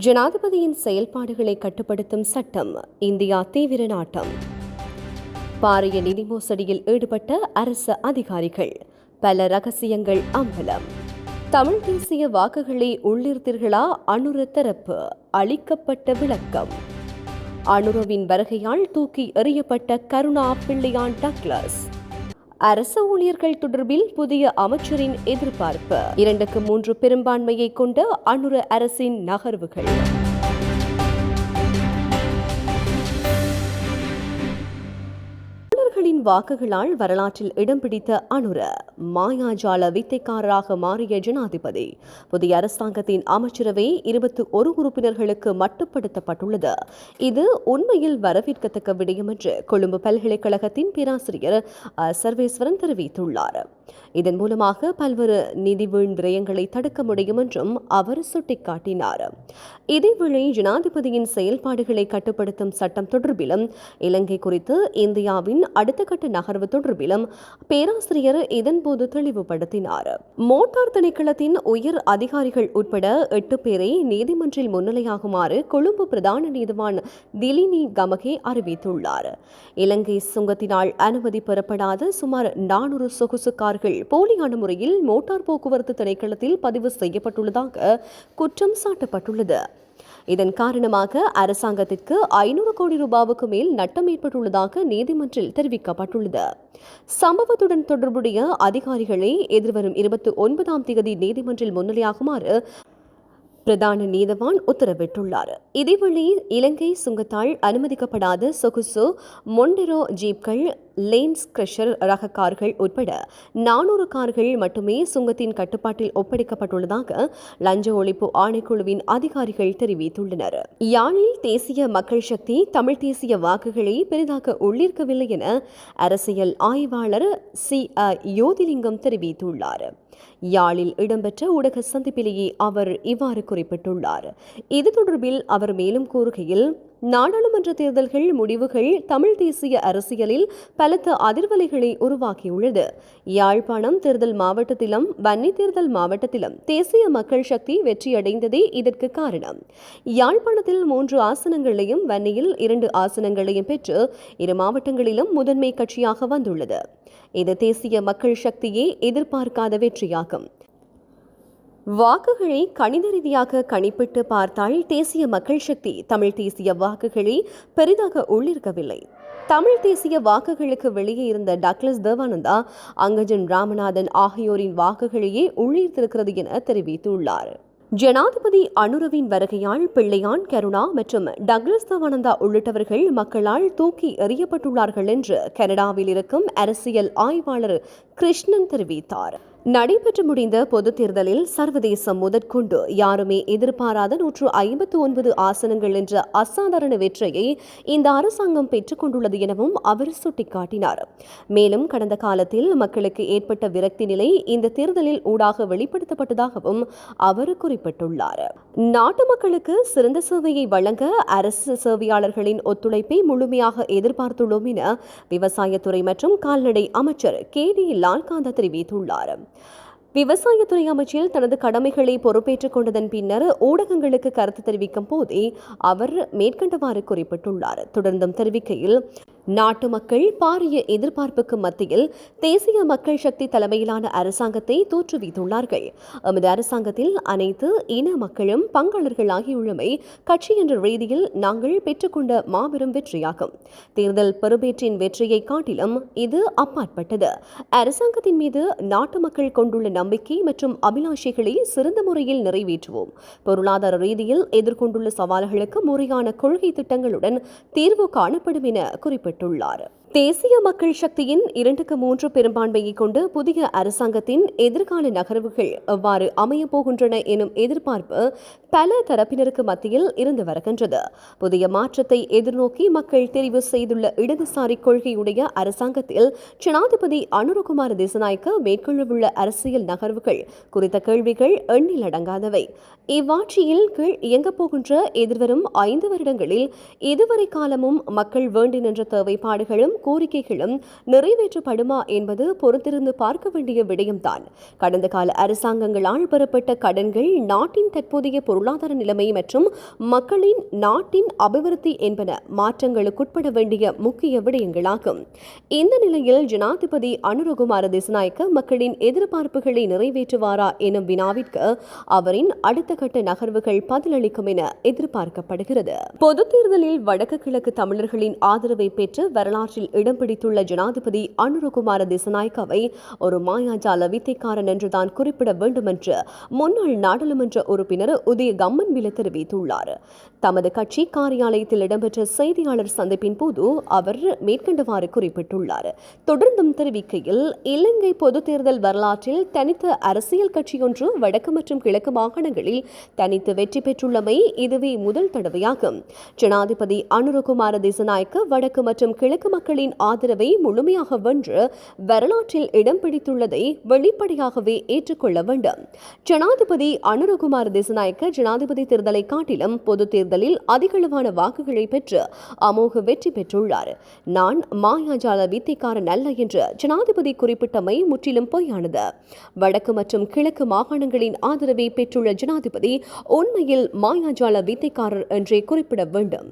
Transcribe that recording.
ஜனாதிபதியின் செயல்பாடுகளை கட்டுப்படுத்தும் சட்டம் இந்தியா தீவிர நாட்டம். பாரிய நிதி மோசடியில் ஈடுபட்ட அரசு அதிகாரிகள் பல ரகசியங்கள் அம்பலம். தமிழ் தேசிய வாக்குகளை உள்ளிருத்தீர்களா? அனுர தரப்பு அளிக்கப்பட்ட விளக்கம். அனுரவின் வருகையால் தூக்கி எறியப்பட்ட கருணா பிள்ளையான் டக்ளஸ். அரச ஊழியர்கள் தொடர்பில் புதிய அமைச்சரின் எதிர்பார்ப்பு. இரண்டுக்கு மூன்று பெரும்பான்மையை கொண்ட அனுர அரசின் நகர்வுகள். மக்களின் வாக்குகளால் வரலாற்றில் இடம் பிடித்த அனுர மாயாஜால வித்தைக்காரராக மாறிய ஜனாதிபதி புதிய அரசாங்கத்தின் அமைச்சரவை இருபத்தி ஒரு உறுப்பினர்களுக்கு மட்டுப்படுத்தப்பட்டுள்ளது. இது உண்மையில் வரவேற்கத்தக்க விடயம் என்று கொழும்பு பல்கலைக்கழகத்தின் பேராசிரியர் சர்வேஸ்வரன் தெரிவித்துள்ளார். இதன் மூலமாக பல்வேறு நிதி வீண் விரயங்களை தடுக்க முடியும் என்றும் அவர் சுட்டிக்காட்டினார். இதேவேளை ஜனாதிபதியின் செயல்பாடுகளை கட்டுப்படுத்தும் சட்டம் தொடர்பிலும் இலங்கை குறித்து இந்தியாவின் அடுத்த கட்ட நகர்வு தொடர்பிலும் பேராசிரியர் இதன்போது தெளிவுபடுத்தினார். மோட்டார் திணைக்களத்தின் உயர் அதிகாரிகள் உட்பட எட்டு பேரை நீதிமன்றில் முன்னிலையாகுமாறு கொழும்பு பிரதான நீதிவான் திலினி கமகே அறிவித்துள்ளார். இலங்கை சுங்கத்தினால் அனுமதி பெறப்படாத சுமார் நானூறு சொகுசு கார்கள் போலியான முறையில் மோட்டார் போக்குவரத்து திணைக்களத்தில் பதிவு செய்யப்பட்டுள்ளதாக குற்றம் சாட்டப்பட்டுள்ளது. இதன் காரணமாக அரசாங்கத்திற்கு ஐநூறு கோடி ரூபாவுக்கு மேல் நட்டம் ஏற்பட்டுள்ளதாக நீதிமன்றில் தெரிவிக்கப்பட்டுள்ளது. சம்பவத்துடன் தொடர்புடைய அதிகாரிகளை எதிர்வரும் இருபத்தி ஒன்பதாம் தேதி நீதிமன்றில் முன்னிலையாகுமாறு பிரதான நீதவான் உத்தரவிட்டுள்ளார். இதேவேளை இலங்கை சுங்கத்தால் அனுமதிக்கப்படாத சொகுசு மொண்டெரோ ஜீப்கள் லேன்ஸ் கிரஷர் ரக கார்கள் உட்பட நானூறு கார்கள் மட்டுமே சுங்கத்தின் கட்டுப்பாட்டில் ஒப்படைக்கப்பட்டுள்ளதாக லஞ்ச ஒழிப்பு ஆணைக்குழுவின் அதிகாரிகள் தெரிவித்துள்ளனர். யாழில் தேசிய மக்கள் சக்தி தமிழ் தேசிய வாக்குகளை பெரிதாக உள்ளிருக்கவில்லை என அரசியல் ஆய்வாளர் சி. அ. யோதிலிங்கம் தெரிவித்துள்ளார். யாழில் இடம்பெற்ற ஊடக சந்திப்பிலேயே அவர் இவ்வாறு குறிப்பிட்டுள்ளார். இது தொடர்பில் அவர் மேலும் கூறுகையில் நாடாளுமன்ற தேர்தல்கள் முடிவுகள் தமிழ் தேசிய அரசியலில் பலத்த அதிர்வலைகளை உருவாக்கியுள்ளது. யாழ்ப்பாணம் தேர்தல் மாவட்டத்திலும் வன்னி தேர்தல் மாவட்டத்திலும் தேசிய மக்கள் சக்தி வெற்றியடைந்ததே இதற்கு காரணம். யாழ்ப்பாணத்தில் மூன்று ஆசனங்களையும் வன்னியில் இரண்டு ஆசனங்களையும் பெற்று இரு மாவட்டங்களிலும் முதன்மை கட்சியாக வந்துள்ளது. இது தேசிய மக்கள் சக்தியே எதிர்பார்க்காத வெற்றியாகும். வாக்குகளை கணித ரீதியாக கணிப்பிட்டு பார்த்தால் தேசிய மக்கள் சக்தி தமிழ் தேசிய வாக்குகளை பெரிதாக உள்ளிருக்கவில்லை. தமிழ் தேசிய வாக்குகளுக்கு வெளியே இருந்த டக்ளஸ் தேவானந்தா அங்கஜன் ராமநாதன் ஆகியோரின் வாக்குகளையே உள்ளிருத்திருக்கிறது என தெரிவித்துள்ளார். ஜனாதிபதி அனுரவின் வருகையால் பிள்ளையான் கருணா மற்றும் டக்ளஸ் தவானந்தா உள்ளிட்டவர்கள் மக்களால் தூக்கி எறியப்பட்டுள்ளார்கள் என்று கனடாவில் இருக்கும் அரசியல் ஆய்வாளர் கிருஷ்ணன் தெரிவித்தார். நடைபெற்று முடிந்த பொதுத் தேர்தலில் சர்வதேசம் முதற்கொண்டு யாருமே எதிர்பாராத நூற்று ஐம்பத்து ஒன்பது ஆசனங்கள் என்ற அசாதாரண வெற்றியை இந்த அரசாங்கம் பெற்றுக் கொண்டுள்ளது எனவும் அவர் சுட்டிக்காட்டினார். மேலும் கடந்த காலத்தில் மக்களுக்கு ஏற்பட்ட விரக்தி நிலை இந்த தேர்தலில் ஊடாக வெளிப்படுத்தப்பட்டதாகவும் அவர் குறிப்பிட்டுள்ளார். நாட்டு மக்களுக்கு சிறந்த சேவையை வழங்க அரசு சேவையாளர்களின் ஒத்துழைப்பை முழுமையாக எதிர்பார்த்துள்ளோம் என விவசாயத்துறை மற்றும் கால்நடை அமைச்சர் கே டி லால்காந்தா தெரிவித்துள்ளார். விவசாயத்துறை அமைச்சில் தனது கடமைகளை பொறுப்பேற்றுக் கொண்டதன் பின்னர் ஊடகங்களுக்கு கருத்து தெரிவிக்கும் போதே அவர் மேற்கண்டவாறு குறிப்பிட்டுள்ளார். தொடர்ந்தும் தெரிவிக்கையில் நாட்டு மக்கள் பாரிய எதிர்பார்ப்புக்கு மத்தியில் தேசிய மக்கள் சக்தி தலைமையிலான அரசாங்கத்தை தோற்றுவித்துள்ளார்கள். எமது அரசாங்கத்தில் அனைத்து இன மக்களும் பங்காளர்களாகியுள்ளமை கட்சி என்ற ரீதியில் நாங்கள் பெற்றுக்கொண்ட மாபெரும் வெற்றியாகும். தேர்தல் பெறுபேற்றின் வெற்றியை காட்டிலும் இது அப்பாற்பட்டது. அரசாங்கத்தின் மீது நாட்டு மக்கள் கொண்டுள்ள நம்பிக்கை மற்றும் அபிலாஷைகளை சிறந்த முறையில் நிறைவேற்றுவோம். பொருளாதார ரீதியில் எதிர்கொண்டுள்ள சவால்களுக்கு முறையான கொள்கை திட்டங்களுடன் தீர்வு காணப்படும் என குறிப்பிட்டுள்ளார் தேசிய மக்கள் சக்தியின் இரண்டுக்கு மூன்று பெரும்பான்மையை கொண்டு புதிய அரசாங்கத்தின் எதிர்கால நகர்வுகள் எவ்வாறு அமையப் போகின்றன எனும் எதிர்பார்ப்பு பல தரப்பினருக்கு மத்தியில் இருந்து வருகின்றது. புதிய மாற்றத்தை எதிர்நோக்கி மக்கள் தெரிவு செய்துள்ள இடதுசாரி கொள்கையுடைய அரசாங்கத்தில் ஜனாதிபதி அனுரகுமார் திசநாயக்க மேற்கொள்ளவுள்ள அரசியல் நகர்வுகள் குறித்த கேள்விகள் எண்ணில் அடங்காதவை. இவ்வாட்சியில் கீழ் இயங்கப் போகின்ற எதிர்வரும் ஐந்து வருடங்களில் இதுவரை காலமும் மக்கள் வேண்டி நின்ற தேவைப்பாடுகளும் கோரிக்கைகளும் நிறைவேற்றப்படுமா என்பது பொறுத்திருந்து பார்க்க வேண்டிய விடயம்தான். கடந்த கால அரசாங்கங்களால் பெறப்பட்ட கடன்கள் நாட்டின் தற்போதைய பொருளாதார நிலைமை மற்றும் மக்களின் நாட்டின் அபிவிருத்தி என்பன மாற்றங்களுக்குட்பட வேண்டிய முக்கிய விடயங்களாகும். இந்த நிலையில் ஜனாதிபதி அனுரகுமார திசநாயக்க மக்களின் எதிர்பார்ப்புகளை நிறைவேற்றுவாரா எனும் வினாவிற்கு அவரின் அடுத்த கட்ட நகர்வுகள் பதிலளிக்கும் என எதிர்பார்க்கப்படுகிறது. பொது தேர்தலில் வடக்கு கிழக்கு தமிழர்களின் ஆதரவை பெற்று வரலாற்றில் இடம் பிடித்துள்ள ஜனாதிபதி அனுரகுமார திசநாயக்காவை ஒரு மாயாஜால வித்தைக்காரன் என்றுதான் குறிப்பிட வேண்டும் என்று முன்னாள் நாடாளுமன்ற உறுப்பினர் உதய கம்மன்வில தெரிவித்துள்ளார். தமது கட்சி காரியாலயத்தில் இடம்பெற்ற செய்தியாளர் சந்திப்பின் போது அவர் மேற்கண்டவாறு குறிப்பிட்டுள்ளார். தொடர்ந்தும் தெரிவிக்கையில் இலங்கை பொது தேர்தல் வரலாற்றில் தனித்த அரசியல் கட்சியொன்று வடக்கு மற்றும் கிழக்கு மாகாணங்களில் தனித்து வெற்றி பெற்றுள்ளமை இதுவே முதல் தடவையாகும். ஜனாதிபதி அனுரகுமார திசநாயக்க வடக்கு மற்றும் கிழக்கு மக்களின் மக்களின் ஆதரவை முழுமையாக வென்று வரலாற்றில் இடம் பிடித்துள்ளதை வெளிப்படையாகவே ஏற்றுக்கொள்ள வேண்டும். ஜனாதிபதி அனுரகுமார் திசநாயக்க ஜனாதிபதி தேர்தலை காட்டிலும் பொது தேர்தலில் அதிகளவான வாக்குகளை பெற்று அமோக வெற்றி பெற்றுள்ளார். நான் மாயாஜால வித்தைக்காரன் அல்ல என்று ஜனாதிபதி குறிப்பிட்டமை முற்றிலும் பொய்யானது. வடக்கு மற்றும் கிழக்கு மாகாணங்களின் ஆதரவை பெற்றுள்ள ஜனாதிபதி உண்மையில் மாயாஜால வித்தைக்காரர் என்றே குறிப்பிட வேண்டும்.